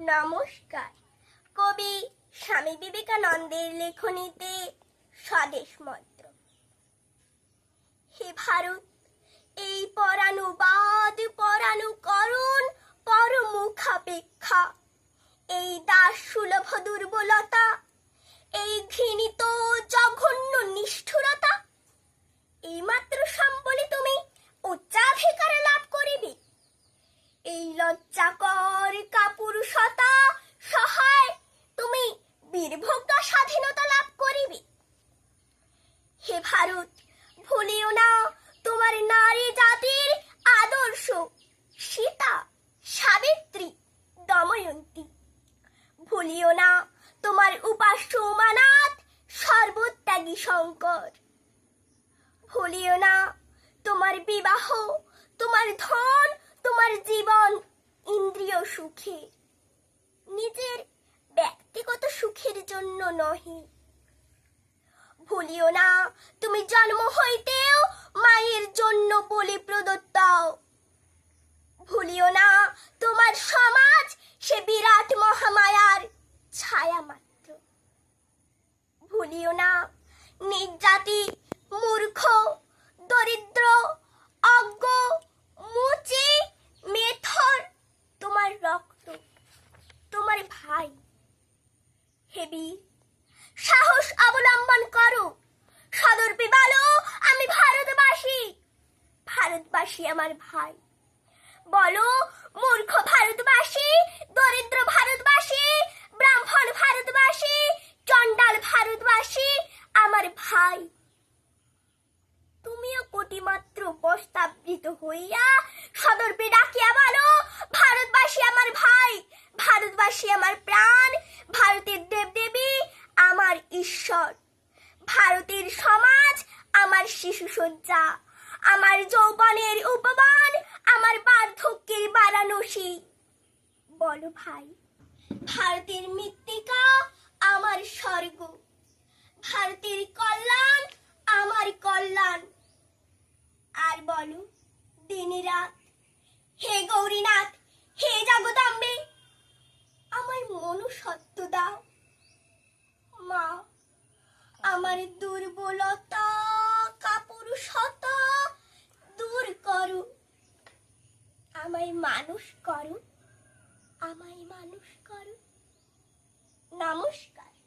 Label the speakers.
Speaker 1: নমস্কার। কবি স্বামী বিবেকানন্দের লেখনীতে স্বদেশ মন্ত্র। হে ভারত, এই পরানুবাদ, পরানুকরণ, পরমুখাপেক্ষা। এই দাস সুলভ দুর্বলতা, এই ঘৃণিত জঘন্য হে ভারত, ভুলিও না তোমার নারী জাতির আদর্শ। সীতা, সাবিত্রী, দময়ন্তী। ভুলিও না তোমার উপাস্য উমানাথ, সর্বত্যাগী শঙ্কর। ভুলিও না তোমার বিবাহ, তোমার ধন, তোমার জীবন, ইন্দ্রিয় সুখে। নিজের ব্যক্তিগত সুখের জন্য নহে। ভুলিও না। তুমি জন্ম হইতেও মায়ের জন্য বলি প্রদত্ত। ভুলিও না, তোমার সমাজ সে বিরাট মহামায়ার ছায়া মাত্র। ভুলিও না নির্যাতি মূর্খ, দরিদ্র, অজ্ঞ, মুচি, মেথর, তোমার রক্ত, তোমার ভাই, হেবি। সাহস অবলম্বন করো। সদর্পে বলো আমি ভারতবাসী। ভারতবাসী আমার ভাই। বলো, মূর্খ ভারতবাসী, দরিদ্র ভারতবাসী, ব্রাহ্মণ ভারতবাসী, চণ্ডাল ভারতবাসী আমার ভাই। তুমিও কোটিমাত্র প্রস্তাবিত হইয়া সদর্পে ডাকিয়া বলো ভারতবাসী আমার ভাই ভারতবাসী আমার প্রাণ ভারতের দেবদেবী আমার ঈশ্বর ভারতের সমাজ আমার শিশু সজ্জা আমার যৌবনের উপবান আমার বার্ধক্যের বারাণসী। বলো ভাই, ভারতের মৃত্তিকা আমার স্বর্গ। ভারতের কল্যাণ আমার কল্যাণ। আর বলো দিন রাত হে গৌরীনাথ, হে জগদাম্বে, আমার মনুষ্যত্ব দাও মা, আমার দুর্বলতা শত দূর করো। আমায় মানুষ করো। আমায় মানুষ করো। নমস্কার।